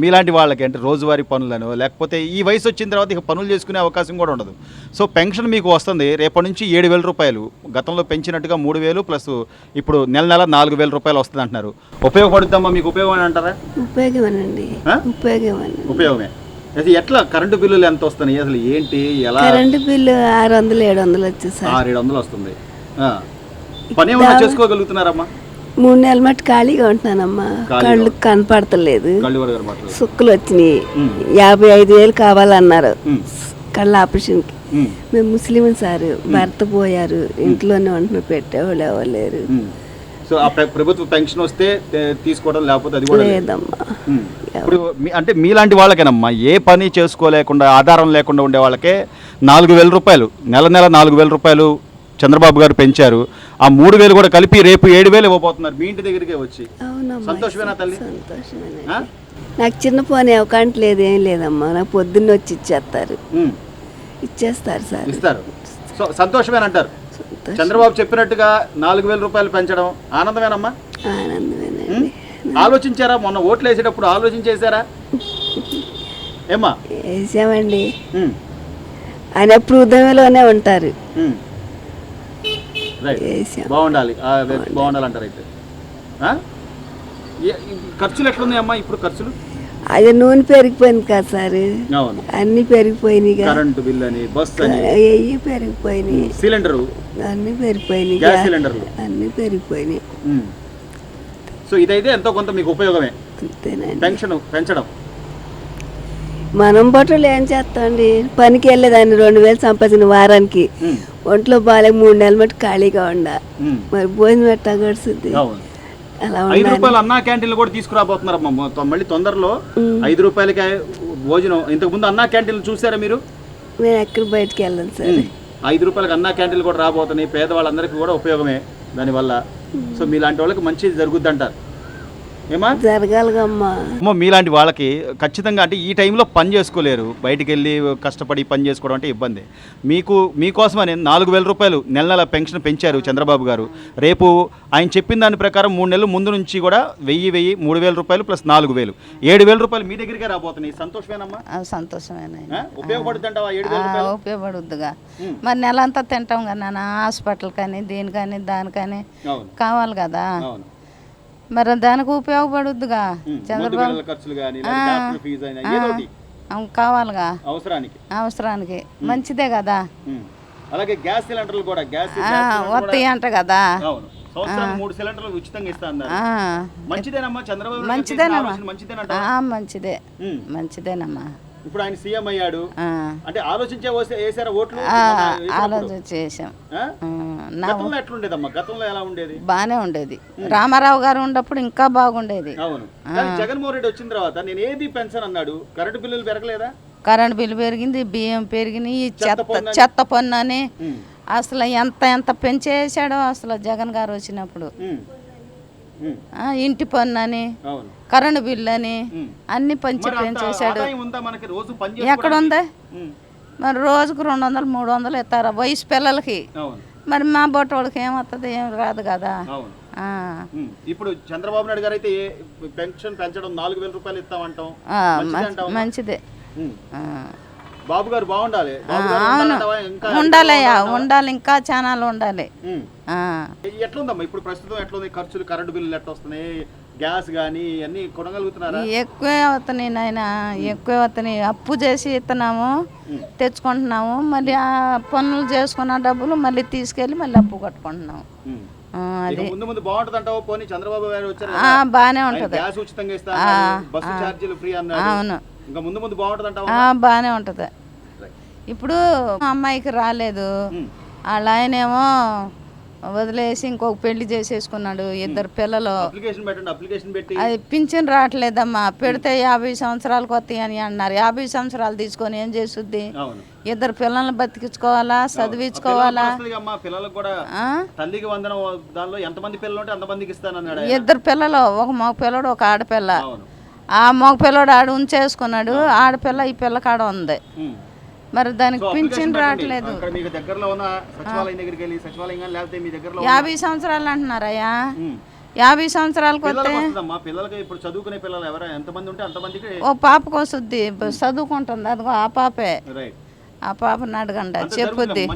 మీలాంటి వాళ్ళకి అంటే రోజువారీ పనులను లేకపోతే ఈ వయసు వచ్చిన తర్వాత ఇక పనులు చేసుకునే అవకాశం కూడా ఉండదు. సో పెన్షన్ మీకు వస్తుంది రేపటి నుంచి ఏడు వేల రూపాయలు గతంలో పెంచినట్టుగా మూడు వేలు ప్లస్ ఇప్పుడు నెల నెల నాలుగు వేల రూపాయలు వస్తుంది అంటున్నారు. ఉపయోగపడుతుందమ్మా మీకు ఉపయోగం అని అంటారా? ఉపయోగమేనండి? ఉపయోగమేనండి. ఉపయోగమే. అయితే ఎట్లా? కరెంటు బిల్లులు ఎంత వస్తున్నాయి? అసలు ఏంటి? ఎలా? కరెంటు బిల్లు ఆరు వందలు ఏడు వందలు వచ్చేది సార్ ఆరు ఏడు వందలు వస్తుంది. పని ఏమైనా చేసుకోగలుగుతున్నారమ్మా? మూడు నెలల మట్టి ఖాళీగా ఉంటున్నానమ్మా. కళ్ళు కనపడతలేదు. సుక్కులు వచ్చినాయి. యాభై ఐదు వేలు కావాలన్నారు. కళ్ళ ఆపరేషన్కి. మేము ముస్లిం సార్ భర్త పోయారు. ఇంట్లోనే ఉంటున్నారు పెట్టేవాళ్ళు ఎవరు లేరు. సో ఆ ప్రభుత్వ పెన్షన్ వస్తే తీసుకోవడం లేకపోతే అది కూడా లేదు. లేదమ్మా. ఇప్పుడు అంటే మీలాంటి వాళ్ళకేనమ్మా ఏ పని చేసుకోలేకుండా ఆధారం లేకుండా ఉండే వాళ్ళకే నాలుగు వేల రూపాయలు. నెల నెల నాలుగు వేల రూపాయలు చంద్రబాబు గారు పెంచారు. ఆ మూడు వేలు కూడా కలిపి రేపు ఏడు వేలు ఇవ్వబోతున్నారు. మీ ఇంటి దగ్గరికే వచ్చి. సంతోషమేనా తల్లి? నాకు చిన్న పోనీ అవకాంట లేదు ఏం లేదమ్మా. నాకు పొద్దున్న వచ్చి ఇచ్చేస్తారు. ఇచ్చేస్తారు సార్. ఇస్తారు. సో సంతోషం చంద్రబాబు చెప్పినట్టుగా నాలుగు వేల రూపాయలు పెంచడం ఆనందమేనమ్మా? ఆనందమేనండి ఆలోచించారా? మొన్న ఓట్లు వేసేటప్పుడు ఆలోచించేశారా? ఏమ్మా? వేసామండి. ఆయన ఎప్పుడు ఉదయంలోనే ఉంటారు వేసాం బాగుండాలి. బాగుండాలంటారు అయితే. ఖర్చులు ఎట్లున్నాయమ్మా ఇప్పుడు ఖర్చులు? అది నూనె పెరిగిపోయింది కదా సార్. అన్నీ పెరిగిపోయినాయి కరెంటు బిల్ అని బస్ అని. అవి పెరిగిపోయినాయి. సిలిండరు. అన్నీ పెరిగిపోయినాయి గ్యాస్ అన్నీ పెరిగిపోయినాయి. సో ఇదైతే ఎంతో కొంత మీకు ఉపయోగమే. పెన్షన్ పెంచడం. మనం బట్టలు ఏం చేస్తామండి? పనికి వెళ్ళేదాన్ని రెండు వేలు సంపాదించిన వారానికి. ఒంట్లో బాగాలేక మూడు నెలల మటు ఖాళీగా ఉండ. మరి భోజనం ఎట్టా గడుస్తుంది? అలా ఐదు రూపాయలు అన్నా క్యాంటీన్లు కూడా తీసుకురాబోతున్నారమ్మా. మొత్తం మళ్ళీ తొందరలో ఐదు రూపాయలకి భోజనం. ఇంతకు ముందు అన్నా క్యాంటీన్లు చూసారా మీరు? మేము ఎక్కడ బయటికి వెళ్ళాం సార్. ఐదు రూపాయలకి అన్నా క్యాంటీన్లు కూడా రాబోతున్నాయి. పేదవాళ్ళందరికీ కూడా ఉపయోగమే దానివల్ల. సో మీలాంటి వాళ్ళకి మంచిది జరుగుద్ది అంటారు జరగాలిగమ్మా. అమ్మో మీలాంటి వాళ్ళకి ఖచ్చితంగా అంటే ఈ టైంలో పని చేసుకోలేరు. బయటికి వెళ్ళి కష్టపడి పని చేసుకోవడం అంటే ఇబ్బంది. మీకు మీకోసమని నాలుగు వేల రూపాయలు నెల నెల పెన్షన్ పెంచారు చంద్రబాబు గారు. రేపు ఆయన చెప్పిన దాని ప్రకారం మూడు నెలలు ముందు నుంచి కూడా వెయ్యి వెయ్యి మూడు వేల రూపాయలు ప్లస్ నాలుగు వేలు. ఏడు వేల రూపాయలు మీ దగ్గరికే రాబోతున్నాయి. సంతోషమేనమ్మా? ఆ, సంతోషమేనా ఆ? ఉపయోగపడుతుంది ఉపయోగపడుద్దిగా. మరి నెల అంతా తింటాం కదా నాన్న హాస్పిటల్ కానీ దీనికని దానికని. అవును. కావాలి కదా? మరి దానికి ఉపయోగపడుద్దిగా చంద్రబాబు కావాలిగా. అవసరానికి. అవసరానికి. మంచిదే కదా. అలాగే గ్యాస్ సిలిండర్లు కూడా గ్యాస్ వస్తాయి అంట కదా. మంచిదే. మంచిదేనమ్మా. ఇప్పుడు ఆయన సీఎం అయ్యాడు. అంటే ఆలోచించే వేసే- వేసారా ఓట్లు? ఆ, మొన్న వేసినప్పుడు? ఆలోచన చేసాం ఆ? ఆ, నా గతంలో ఎట్లుండేదమ్మా? గతంలో ఎలా ఉండేది? బాగానే ఉండేది. రామారావు గారు ఉన్నప్పుడు ఇంకా బాగుండేది. అవును. కానీ జగన్మోహన్ రెడ్డి వచ్చిన తర్వాత నేను ఏది పెన్షన్ అన్నాడు? కరెంటు బిల్లులు పెరగలేదా? కరెంట్ బిల్లు పెరిగింది బియ్యం పెరిగినాయి ఈ చెత్త పన్ను అని. చెత్త పన్ను అని. అసలు ఎంత ఎంత పెంచేసాడో అసలు జగన్ గారు వచ్చినప్పుడు. ఇంటి పన్ను అని కరెంటు బిల్లు అని. అన్ని పంచి పెంచేశాడు. ఎక్కడ ఉంది. మరి రోజుకు రెండు వందలు మూడు వందలు ఇస్తారు? వయసు పిల్లలకి. మరి మా బొట్టోళ్ళకి ఏమవుతుంది ఏం రాదు కదా ఆ. ఇప్పుడు చంద్రబాబు నాయుడు గారు అయితే ఏ పెన్షన్ పెంచడం నాలుగు వేల రూపాయలు ఇస్తామంటాం ఆ, మంచిదే మంచి- అంటావా? మంచిదే ఉమ్. ఆ. బాబు గారు బాగుండాలి బాబు గారు అవును ఉండాలంటావా? ఇంకా ఉండాలయ్యా ఉండాలి ఇంకా ఛానల్ ఉండాలి ఉమ్. ఆ. ఎట్లుందమ్మా ఇప్పుడు ప్రస్తుతం ఎట్లుంది ఖర్చులు కరెంటు బిల్లులు ఎట్లా వస్తున్నాయి గ్యాస్ కానీ అన్ని కొనగలుగుతున్నారా? ఎక్కువే అవుతున్నాయి నాయన. ఎక్కువే అవుతున్నాయి. అప్పు చేసి ఇస్తున్నాము తెచ్చుకుంటున్నాము. మళ్ళీ ఆ పనులు చేసుకున్న డబ్బులు మళ్ళీ తీసుకెళ్ళి మళ్ళీ అప్పు కట్టుకుంటున్నాము. అది. ముందు ముందు బాగుంటుంది అంటావా? పోనీ చంద్రబాబు గారు వచ్చారు బాగానే ఉంటుంది. గ్యాస్ ఉచితంగా ఇస్తా అన్నాడు, బస్సు ఛార్జీలు ఫ్రీ అన్నాడు. అవును. ఇంకా ముందు ముందు బాగుంటుంది అంటావా? బాగానే ఉంటుంది. ఇప్పుడు మా అమ్మాయికి రాలేదు. వాళ్ళ ఆయనేమో వదిలేసి ఇంకొక పెళ్ళి చేసేసుకున్నాడు ఇద్దరు పిల్లలు. అది పింఛన్ రావట్లేదమ్మా. పెడితే యాభై సంవత్సరాలకు వస్తాయి అని అన్నారు. యాభై సంవత్సరాలు తీసుకొని ఏం చేస్తుంది ఇద్దరు పిల్లల్ని బతికించుకోవాలా? చదివించుకోవాలా. ఇద్దరు పిల్లలు ఒక మగ పిల్లడు ఒక ఆడపిల్ల. ఆ మగ పిల్లడు ఆడు ఉంచేసుకున్నాడు. ఆడపిల్ల ఈ పిల్ల కాడ ఉంది. మరి దానికి పింఛన్. రావట్లేదు. అక్కడ మీకు దగ్గరలో ఉన్న సచివాలయం దగ్గరికి వెళ్ళి సచివాలయం కానీ లేకపోతే మీ దగ్గరలో ఉన్న- యాభై సంవత్సరాలు అంటున్నారయ్యా. యాభై సంవత్సరాలకు వస్తే పిల్లలకు ఇప్పుడు చదువుకునే పిల్లలు ఎంతమంది ఉంటే అంతమందికి ఓ పాపకు వస్తుంది. చదువుకుంటుంది. అదిగో ఆ పాపే. ఆ పాపని అడగండి. చెప్పుద్ది.